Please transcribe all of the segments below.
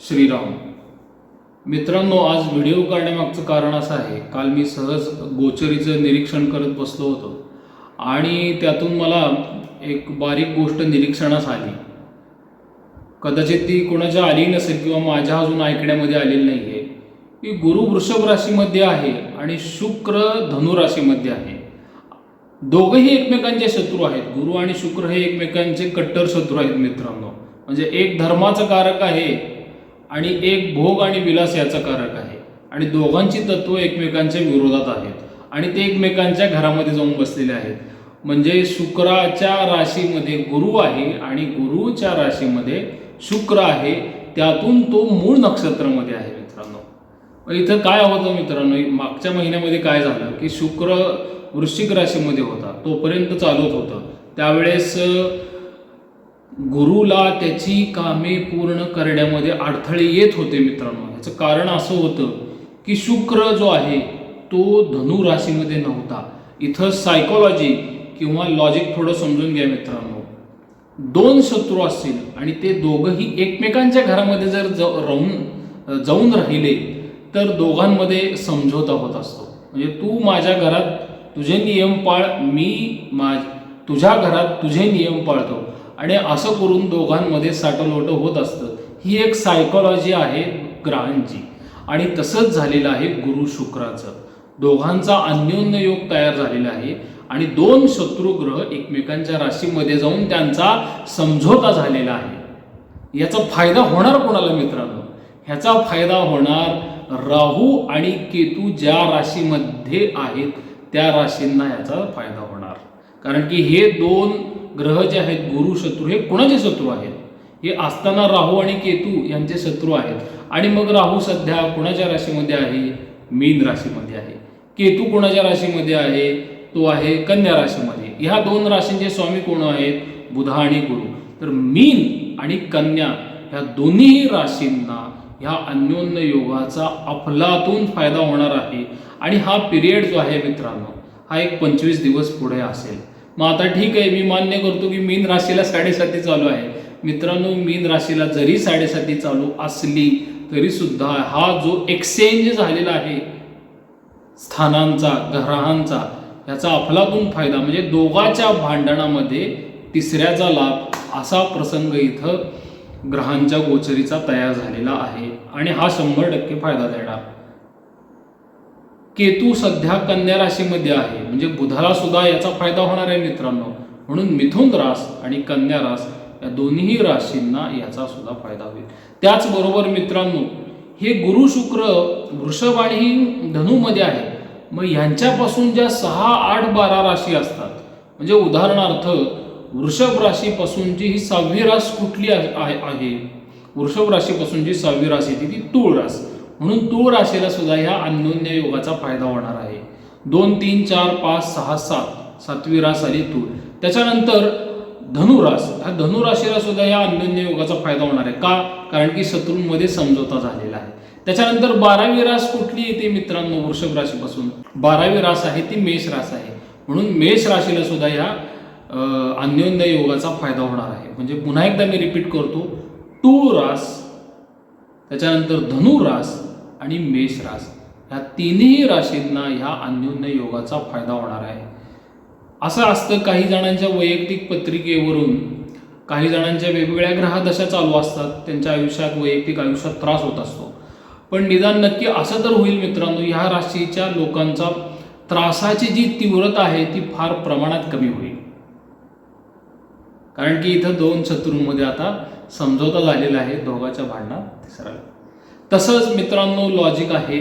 श्रीराम. मित्रांनो आज व्हिडिओ काढण्यामागचं कारण असं आहे काल मी सहज गोचरीचं निरीक्षण करत बसलो होतो. आणि त्यातून मला एक बारीक गोष्ट निरीक्षणास आली. कदाचित ती कोणाच्या आली नसेल किंवा माझ्या अजून ऐकण्यामध्ये आलेली नाही आहे की गुरु वृषभ राशीमध्ये आहे आणि शुक्र धनु राशीमध्ये आहे. दोघंही एकमेकांचे शत्रू आहेत. गुरु आणि शुक्र हे एकमेकांचे कट्टर शत्रू आहेत मित्रांनो. म्हणजे एक धर्माचं कारक आहे आणि एक भोग आणि विलास याचा कारक आहे. आणि दोघांची तत्व एकमेकांच्या विरोधात आहेत. आणि ते एकमेकांच्या घरामध्ये जाऊन बसलेले आहेत. म्हणजे शुक्राच्या राशीमध्ये गुरु आहे आणि गुरुच्या राशीमध्ये शुक्र आहे. त्यातून तो मूळ नक्षत्रामध्ये आहे मित्रांनो. इथं काय होतं मित्रांनो? मागच्या महिन्यामध्ये काय झालं की शुक्र वृश्चिक राशीमध्ये होता. तोपर्यंत चालत होतं. त्यावेळेस गुरुला त्याची कामे पूर्ण करण्यामध्ये अडथळे येत होते मित्रांनो. याचं कारण असं होतं की शुक्र जो आहे तो धनु राशीमध्ये नव्हता. इथं सायकोलॉजी किंवा लॉजिक थोडं समजून घ्या मित्रांनो. दोन शत्रू असतील आणि ते दोघंही एकमेकांच्या घरामध्ये जर ज- राहून जाऊन राहिले तर दोघांमध्ये समझोता होत असतो. म्हणजे तू माझ्या घरात तुझे नियम पाळ मी मा तुझ्या घरात तुझे नियम पाळतो. आणि असं करून दोघांमध्ये साठलोट होत असतं. ही एक सायकॉलॉजी आहे ग्रहांची. आणि तसंच झालेलं आहे गुरु शुक्राचं. दोघांचा अन्योन्य योग तयार झालेला आहे आणि दोन शत्रुग्रह एकमेकांच्या राशीमध्ये जाऊन त्यांचा समझोता झालेला आहे. याचा फायदा होणार कोणाला मित्रांनो? ह्याचा फायदा होणार राहू आणि केतू ज्या राशीमध्ये आहेत त्या राशींना याचा फायदा होणार. कारण की हे दोन ग्रह जे आहेत गुरु शत्रू हे कोणाचे शत्रू आहेत? हे असताना राहू आणि केतू यांचे शत्रू आहेत. आणि मग राहू सध्या कोणाच्या राशीमध्ये आहे? मीन राशीमध्ये आहे. केतू कोणाच्या राशीमध्ये आहे? तो आहे कन्या राशीमध्ये. ह्या दोन राशींचे स्वामी कोण आहेत? बुधा आणि गुरु. तर मीन आणि कन्या ह्या दोन्ही राशींना ह्या अन्योन्य योगाचा अफलातून फायदा होणार आहे. आणि हा पिरियड जो आहे मित्रांनो हा एक पंचवीस दिवस पुढे असेल. मग आता ठीक आहे मी मान्य करतो की मीन राशीला साडेसाती चालू आहे. मित्रांनो मीन राशीला जरी साडेसाती चालू असली तरी सुद्धा हा जो एक्सचेंज झालेला आहे स्थानांचा ग्रहांचा याचा अफलातून फायदा म्हणजे दोघाच्या भांडणामध्ये तिसऱ्याचा लाभ असा प्रसंग इथं ग्रहांच्या गोचरीचा तयार झालेला आहे. आणि हा शंभर टक्के फायदा देणार. केतू सध्या कन्या राशीमध्ये आहे. म्हणजे बुधाला सुद्धा याचा फायदा होणार आहे मित्रांनो. म्हणून मिथुन रास आणि कन्या रास या दोन्ही राशींना याचा सुद्धा फायदा होईल. त्याचबरोबर मित्रांनो हे गुरु शुक्र वृषभ आणि धनुमध्ये आहे. मग ह्यांच्यापासून ज्या सहा आठ बारा राशी असतात म्हणजे उदाहरणार्थ वृषभ राशीपासूनची ही सहावी रास कुठली आहे? वृषभ राशीपासून जी सहावी रास येते ती तूळ रास. म्हणून तूळ राशीला सुद्धा ह्या अन्योन्य योगाचा फायदा होणार आहे. दोन तीन चार पाच सहा सात सातवी रास आली तूळ त्याच्यानंतर धनुरास. ह्या धनुराशीला सुद्धा या अन्योन्य योगाचा फायदा होणार आहे. का? कारण की शत्रूंमध्ये समझोता झालेला आहे. त्याच्यानंतर बारावी रास कुठली येते मित्रांनो वृषभ राशीपासून? बारावी रास आहे ती मेष रास आहे. म्हणून मेष राशीला सुद्धा या अन्योन्य योगाचा फायदा होणार आहे. म्हणजे पुन्हा एकदा मी रिपीट करतो. टू रास त्याच्यानंतर धनु रास आणि मेष रास ह्या तिन्ही राशींना ह्या अन्योन्य योगाचा फायदा होणार आहे. असं असतं काही जणांच्या वैयक्तिक पत्रिकेवरून काही जणांच्या वेगवेगळ्या ग्रहदशा चालू असतात. त्यांच्या आयुष्यात वैयक्तिक आयुष्यात त्रास होत असतो. पण निदान नक्की असं तर होईल मित्रांनो ह्या राशीच्या लोकांचा त्रासाची जी तीव्रता आहे ती फार प्रमाणात कमी होईल. कारण की इथं दोन शत्रूंमध्ये आता समझोता झालेला आहे दोघाच्या भांडणात तिसरा. तसंच मित्रांनो लॉजिक आहे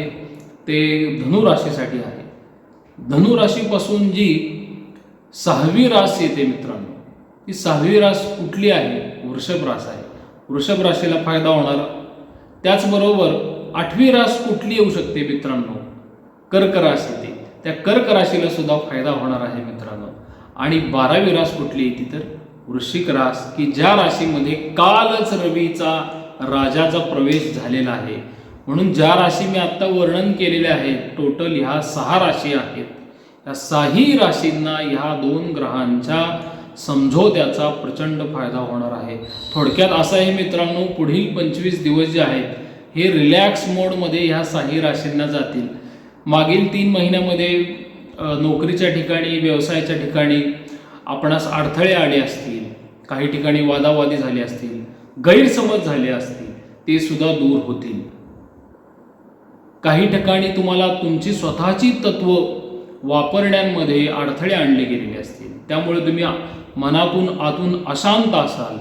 ते धनुराशीसाठी आहे. धनुराशीपासून जी सहावी रास येते मित्रांनो ती सहावी रास कुठली आहे? वृषभ रास आहे. वृषभ राशीला फायदा होणार. त्याचबरोबर आठवी रास कुठली येऊ शकते मित्रांनो? कर्क रास येते. त्या कर्क राशीला सुद्धा फायदा होणार आहे मित्रांनो. आणि बारावी रास कुठली येते तर? वृश्चिक रास की ज्या राशीमध्ये कालच रवीचा राजाचा प्रवेश झालेला आहे. म्हणून ज्या राशी मी आत्ता वर्णन केलेले आहे टोटल ह्या सहा राशी आहेत. या सहाही राशींना ह्या दोन ग्रहांच्या समझोत्याचा प्रचंड फायदा होणार आहे. थोडक्यात असं आहे मित्रांनो पुढील पंचवीस दिवस जे आहेत हे रिलॅक्स मोडमध्ये ह्या साही राशींना जातील. मागील तीन महिन्यामध्ये नोकरीच्या ठिकाणी व्यवसायाच्या ठिकाणी आपणास अडथळे आले असतील. काही ठिकाणी वादावादी झाले असतील. गैरसमज झाले असतील ते सुद्धा दूर होतील. काही ठिकाणी तुम्हाला तुमची स्वतःची तत्व वापरण्यामध्ये अडथळे आणले गेलेले असतील. त्यामुळे तुम्ही मनातून आतून अशांत असाल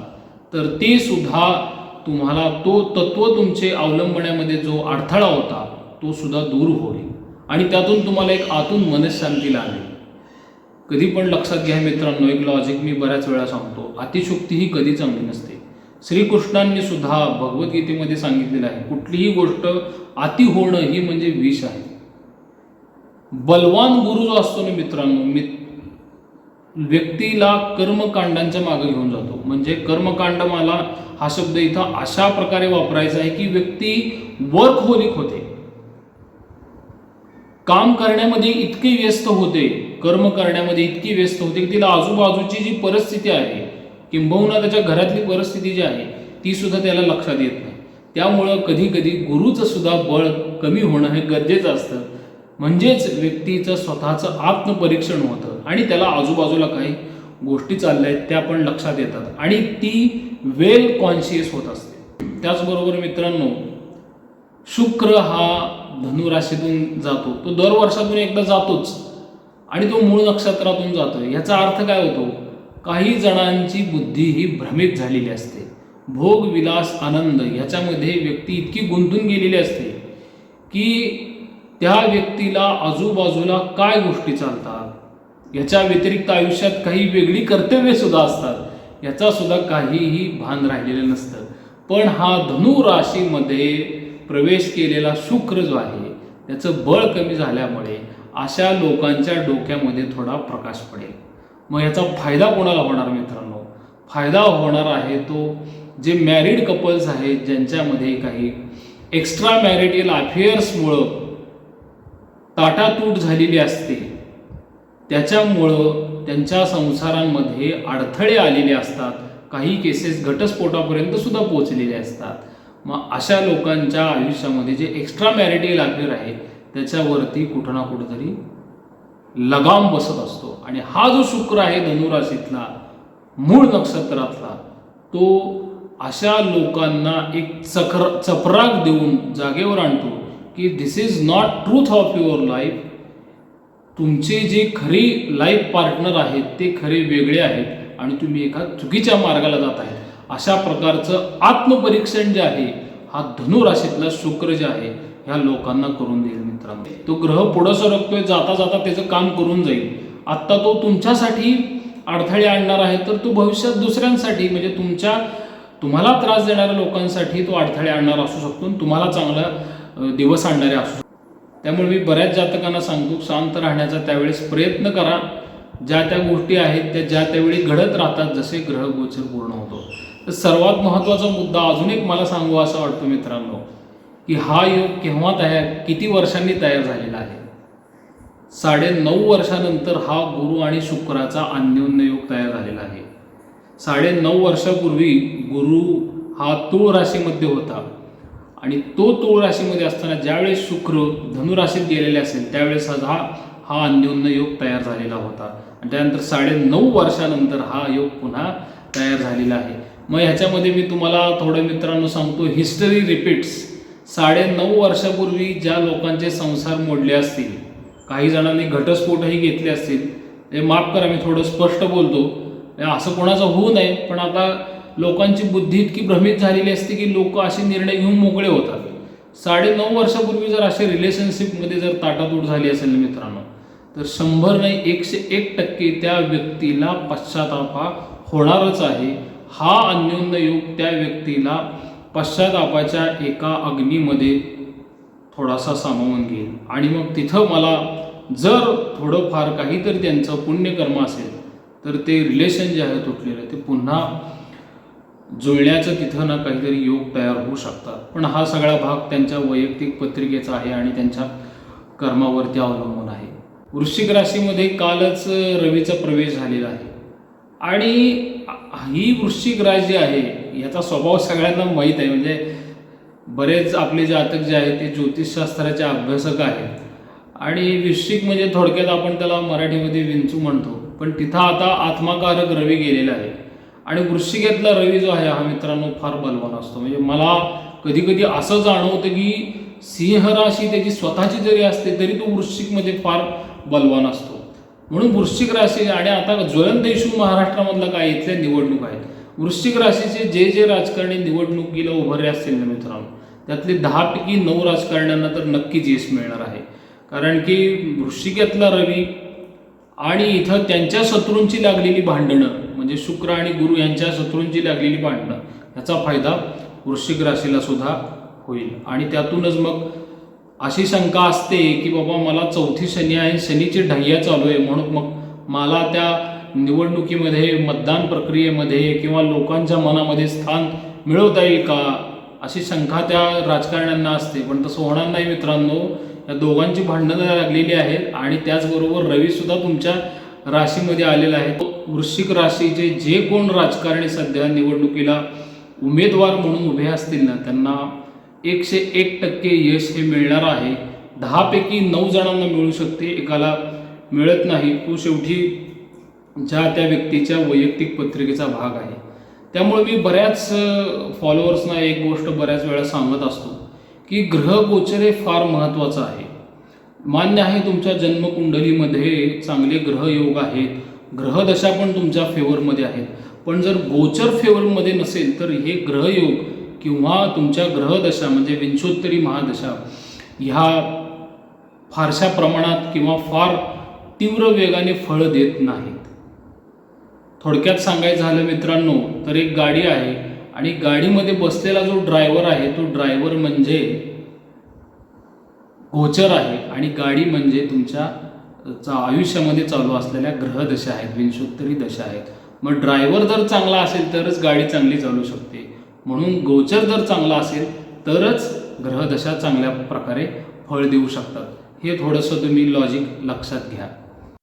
तर ते सुद्धा तुम्हाला तो तत्व तुमचे अवलंबण्यामध्ये जो अडथळा होता तो सुद्धा दूर होईल. आणि त्यातून तुम्हाला एक आतून मनशांती लागेल. कधी पण लक्षात घ्या मित्रांनो एक लॉजिक मी बऱ्याच वेळा सांगतो अतिशुक्ती ही कधी चांगली नसते. श्रीकृष्णांनी सुद्धा भगवद्गीतेमध्ये सांगितलेलं आहे कुठलीही गोष्ट अति होणं ही म्हणजे विष आहे. बलवान गुरु जो असतो ना मित्रांनो मित व्यक्तीला कर्मकांडांच्या मागे घेऊन जातो. म्हणजे कर्मकांड मला हा शब्द इथं अशा प्रकारे वापरायचा आहे की व्यक्ती वर्कहोलिक होते. काम करण्यामध्ये इतके व्यस्त होते कर्म करण्यामध्ये इतकी व्यस्त होते की तिला आजूबाजूची जी परिस्थिती आहे किंबहुना त्याच्या घरातली परिस्थिती जी आहे ती सुद्धा त्याला लक्षात येत नाही. त्यामुळं कधी कधी गुरुचं सुद्धा बळ कमी होणं हे गरजेचं असतं. म्हणजेच व्यक्तीचं स्वतःचं आत्मपरीक्षण होतं आणि त्याला आजूबाजूला काही गोष्टी चालल्या आहेत त्या पण लक्षात येतात. आणि ती वेल कॉन्शियस होत असते. त्याचबरोबर मित्रांनो शुक्र हा धनुराशीतून जातो. तो दर वर्षातून एकदा जातोच. आणि तो मूळ नक्षत्रातून जातो याचा अर्थ काय होतो? काही जणांची बुद्धी ही भ्रमित झालेली असते. भोग विलास आनंद ह्याच्यामध्ये व्यक्ती इतकी गुंतून गेलेली असते की त्या व्यक्तीला आजूबाजूला काय गोष्टी चालतात? याच्या व्यतिरिक्त आयुष्यात काही वेगळी कर्तव्यसुद्धा असतात. याचासुद्धा काहीही भान राहिलेलं नसतं. पण हा धनु राशीमध्ये प्रवेश केलेला शुक्र जो आहे त्याचं बळ कमी झाल्यामुळे अशा लोकांच्या डोक्यामध्ये थोडा प्रकाश पडेल. मग याचा फायदा कोणाला होणार मित्रांनो? फायदा होणार आहे तो जे मॅरिड कपल्स आहेत ज्यांच्यामध्ये काही एक्स्ट्रा मॅरिटल अफेअर्समुळं ताटातूट झालेली असते त्याच्यामुळं त्यांच्या संसारांमध्ये अडथळे आलेले असतात. काही केसेस घटस्फोटापर्यंत सुद्धा पोचलेले असतात. मग अशा लोकांच्या आयुष्यामध्ये जे एक्स्ट्रा मॅरिटल अफेअर आहे त्याच्यावरती कुठं ना कुठंतरी लगाम बसत असतो. आणि हा जो शुक्र आहे धनुराशीतला मूळ नक्षत्रातला तो अशा लोकांना एक चक्र चपराक देऊन जागेवर आणतो की this is not truth of your life तुमचे जे खरी लाईफ पार्टनर आहेत ते खरे वेगळे आहेत आणि तुम्ही एका चुकीच्या मार्गाला जात आहेत. अशा प्रकारचं आत्मपरीक्षण जे आहे हा धनुराशीतला शुक्र जे आहे ह्या लोकांना करून देईल मित्रांनो. तो ग्रह पुढं सरकतोय जाता जाता त्याचं काम करून जाईल. आत्ता तो तुमच्यासाठी अडथळे आणणार आहे तर तो भविष्यात दुसऱ्यांसाठी म्हणजे तुमच्या तुम्हाला त्रास देणाऱ्या लोकांसाठी तो अडथळे आणणार असू शकतो आणि तुम्हाला चांगला दिवस आणणारे असू शकतो. त्यामुळे मी बऱ्याच जातकांना सांगतो शांत राहण्याचा त्यावेळेस प्रयत्न करा. ज्या त्या गोष्टी आहेत त्या ज्या त्यावेळी घडत राहतात जसे ग्रह गोचर पूर्ण होतो. तर सर्वात महत्त्वाचा मुद्दा अजून एक मला सांगू असं वाटतं मित्रांनो. की हा योग केव्हा तयार किती वर्षांनी तयार झालेला आहे? साडे नऊ वर्षानंतर हा गुरु आणि शुक्राचा अन्योन्य योग तयार झालेला आहे. साडे नऊ वर्षापूर्वी गुरु हा तुळ राशीमध्ये होता. आणि तो तुळ राशीमध्ये असताना ज्यावेळेस शुक्र धनुराशीत गेलेले असेल त्यावेळेस हा हा अन्योन्य योग तयार झालेला होता. आणि त्यानंतर साडे नऊ वर्षानंतर हा योग पुन्हा तयार झालेला आहे. मग ह्याच्यामध्ये मी तुम्हाला थोडं मित्रांनो सांगतो हिस्टरी रिपीट्स साडे नऊ वर्षापूर्वी ज्या लोकांचे संसार मोडले असतील काही जणांनी घटस्फोटही घेतले असतील हे माफ करा मी थोडं स्पष्ट बोलतो. असं कोणाचं होऊ नये पण आता लोकांची बुद्धी इतकी भ्रमित झालेली असते की लोक असे निर्णय घेऊन मोकळे होतात. साडे नऊ वर्षापूर्वी जर असे रिलेशनशिपमध्ये जर ताटातूट झाली असेल मित्रांनो तर शंभर नाही एकशे एक टक्के त्या व्यक्तीला पश्चातापा होणारच आहे. हा अन्योन्य योग त्या व्यक्तीला पश्चातापाच्या एका अग्नीमध्ये थोडासा सामावून घेईल. आणि मग तिथं मला जर थोडंफार काहीतरी त्यांचं पुण्यकर्म असेल तर ते रिलेशन जे आहे तुटलेलं ते पुन्हा जुळण्याचं तिथं ना काहीतरी योग तयार होऊ शकतात. पण हा सगळा भाग त्यांच्या वैयक्तिक पत्रिकेचा आहे आणि त्यांच्या कर्मावरती अवलंबून आहे. वृश्चिक राशीमध्ये कालच रवीचा प्रवेश झालेला आहे. आणि ही वृश्चिक राशी जी आहे याचा स्वभाव सगळ्यांना माहीत आहे. म्हणजे बरेच आपले जातक जे आहेत ते ज्योतिषशास्त्राचे अभ्यासक आहेत. आणि वृश्चिक म्हणजे थोडक्यात आपण त्याला मराठीमध्ये विंचू म्हणतो. पण तिथं आता आत्माकारक रवी गेलेला आहे. आणि वृश्चिकेतला रवी जो आहे हा मित्रांनो फार बलवान असतो. म्हणजे मला कधी कधी असं जाणवतं की सिंह राशी त्याची स्वतःची जरी असते तरी तो वृश्चिकमध्ये फार बलवान असतो. म्हणून वृश्चिक राशी आणि आता ज्वलंत इशू महाराष्ट्रामधला काय इथल्या निवडणूक आहेत. वृश्चिक राशीचे जे जे राजकारणी निवडणुकीला उभारले असतील ना मित्रांनो त्यातले दहापैकी नऊ राजकारण्यांना तर नक्कीच यश मिळणार आहे. कारण की वृश्चिकातला रवी आणि इथं त्यांच्या शत्रूंची लागलेली भांडणं म्हणजे शुक्र आणि गुरु यांच्या शत्रूंची लागलेली भांडणं याचा फायदा वृश्चिक राशीला सुद्धा होईल. आणि त्यातूनच मग अशी शंका असते की बाबा मला चौथी शनी आहे शनीची ढय्या चालू आहे म्हणून मग मला त्या निवडणुकीमध्ये मतदान प्रक्रियेमध्ये किंवा लोकांच्या मनामध्ये स्थान मिळवता येईल का? अशी शंका त्या राजकारण्यांना असते. पण तसं होणार नाही मित्रांनो. या दोघांची भांडणं लागलेली आहेत आणि त्याचबरोबर रवीसुद्धा तुमच्या राशीमध्ये आलेला आहे. वृश्चिक राशीचे जे कोण राजकारणी सध्या निवडणुकीला उमेदवार म्हणून उभे असतील ना त्यांना एकशे एक टक्के यश हे मिळणार आहे. दहापैकी नऊ जणांना मिळू शकते. एकाला मिळत नाही. तो शेवटी ज्या त्या व्यक्तीच्या वैयक्तिक पत्रिकेचा भाग आहे. त्यामुळे मी बऱ्याच फॉलोअर्सना एक गोष्ट बऱ्याच वेळा सांगत असतो की ग्रहगोचर हे फार महत्त्वाचं आहे. मान्य आहे तुमच्या जन्मकुंडलीमध्ये चांगले ग्रहयोग आहेत ग्रहदशा पण तुमच्या फेवरमध्ये आहेत पण जर गोचर फेवरमध्ये नसेल तर हे ग्रहयोग किंवा तुमच्या ग्रहदशा म्हणजे विंशोत्तरी महादशा ह्या फारशा प्रमाणात किंवा फार तीव्र वेगाने फळ देत नाही. थोडक्यात सांगायचं झालं मित्रांनो तर एक गाडी आहे आणि गाडीमध्ये बसलेला जो ड्रायव्हर आहे तो ड्रायव्हर म्हणजे गोचर आहे आणि गाडी म्हणजे तुमच्या चा- आयुष्यामध्ये चालू असलेल्या ग्रहदशा आहेत विंशोत्तरी दशा आहेत. मग ड्रायव्हर जर चांगला असेल तरच गाडी चांगली चालू शकते. म्हणून गोचर जर चांगला असेल तरच ग्रहदशा चांगल्या प्रकारे फळ देऊ शकतात. हे थोडंसं तुम्ही लॉजिक लक्षात घ्या.